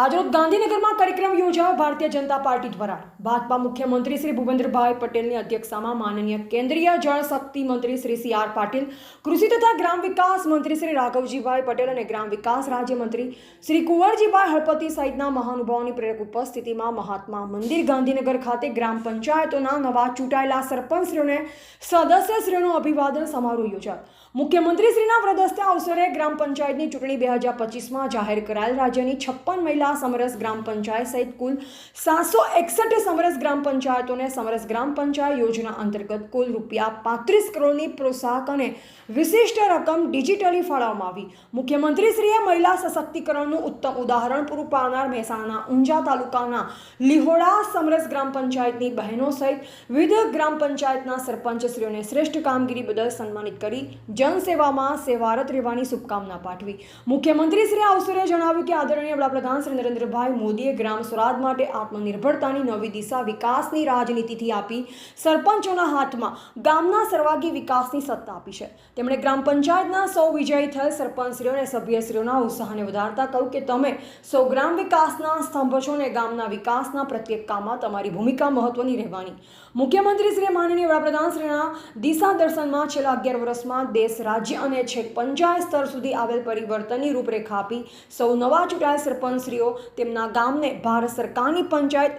આજરોજ ગાંધીનગરમાં કાર્યક્રમ યોજાયો ભારતીય જનતા પાર્ટી દ્વારા. ભાજપા મુખ્યમંત્રી શ્રી ભૂપેન્દ્રભાઈ પટેલની અધ્યક્ષતામાં માનનીય કેન્દ્રીય જળ શક્તિ મંત્રી શ્રી સી આર પાટીલ, કૃષિ તથા ગ્રામ વિકાસ મંત્રી શ્રી રાઘવજીભાઈ પટેલ અને ગ્રામ વિકાસ રાજ્યમંત્રી શ્રી કુંવરજીભાઈ હળપતિ સહિતના મહાનુભાવોની પ્રેરક ઉપસ્થિતિમાં મહાત્મા મંદિર ગાંધીનગર ખાતે ગ્રામ પંચાયતોના નવા ચૂંટાયેલા સરપંચશ્રીઓને સદસ્યશ્રીઓનું અભિવાદન સમારોહ યોજાયો. મુખ્યમંત્રીશ્રીના વ્રદસ્તે અવસરે ગ્રામ પંચાયતની ચૂંટણી બે હજાર પચીસમાં જાહેર કરાયેલ રાજ્યની છપ્પન મહિલા સમરસ ગ્રામ પંચાયત સહિત કુલ સાતસો એકસઠ સમરસ ગ્રામ પંચાયતોને સમરસ ગ્રામ પંચાયત યોજના અંતર્ગત કુલ રૂપિયા પાંત્રીસ કરોડની પ્રોત્સાહક અને વિશિષ્ટ રકમ ડિજિટલી ફાળવવામાં આવી. મુખ્યમંત્રીશ્રીએ મહિલા સશક્તિકરણનું ઉત્તમ ઉદાહરણ પૂરું પાડનાર મહેસાણાના ઊંઝા તાલુકાના લિહોડા સમરસ ગ્રામ પંચાયતની બહેનો સહિત વિવિધ ગ્રામ પંચાયતના સરપંચશ્રીઓને શ્રેષ્ઠ કામગીરી બદલ સન્માનિત કરી જનસેવામાં સેવારત રહેવાની શુભકામના પાઠવી. મુખ્યમંત્રીશ્રીએ આ અવસરે જણાવ્યું કે આદરણીય વડાપ્રધાન શ્રી નરેન્દ્રભાઈ મોદીએ ગ્રામ સ્વરાજ માટે આત્મનિર્ભરતાની નવી દિશા વિકાસની રાજનીતિથી આપી સરપંચોના હાથમાં ગામના સર્વાગી વિકાસની સત્તા આપી છે. તેમણે ગ્રામ પંચાયતના સૌ વિજયી થયેલ સરપંચશ્રીઓ અને સભ્યશ્રીઓના ઉત્સાહને વધારતા કહ્યું કે તમે સૌ ગ્રામ વિકાસના સ્તંભ છો અને ગામના વિકાસના પ્રત્યેક કામમાં તમારી ભૂમિકા મહત્વની રહેવાની. મુખ્યમંત્રી શ્રી માનનીય વડાપ્રધાન શ્રીના દિશા દર્શનમાં છેલ્લા અગિયાર વર્ષમાં દેશ રાજ્ય અને છેક પંચાયત સ્તર સુધી આવેલ પરિવર્તનની રૂપરેખા આપી સૌ નવા ચૂંટાયેલ સરપંચશ્રીઓ તેમના ગામને ભારત સરકારની પંચાયત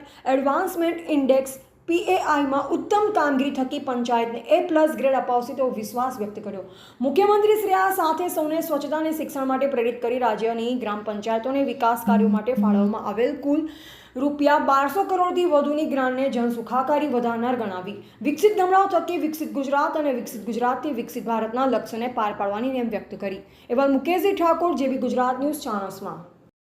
એડવાન્સમેન્ટ ઇન્ડેક્સ પીએઆઈમાં ઉત્તમ કામગીરી થકી પંચાયતને એ પ્લસ ગ્રેડ અપાવશે તેવો વિશ્વાસ વ્યક્ત કર્યો. મુખ્યમંત્રી શ્રી આ સાથે સૌને સ્વચ્છતા અને શિક્ષણ માટે પ્રેરિત કરી રાજ્યની ગ્રામ પંચાયતોને વિકાસ કાર્યો માટે ફાળવવામાં આવેલ કુલ રૂપિયા બારસો કરોડથી વધુની ગ્રાન્ટને જનસુખાકારી વધારનાર ગણાવી. વિકસિત ગામડાઓ થકી વિકસિત ગુજરાત અને વિકસિત ગુજરાતથી વિકસિત ભારતના લક્ષ્યને પાર પાડવાની નેમ વ્યક્ત કરી. એવા મુકેશજી ઠાકોર જેવી ગુજરાત ન્યૂઝ, ચાણસમાં.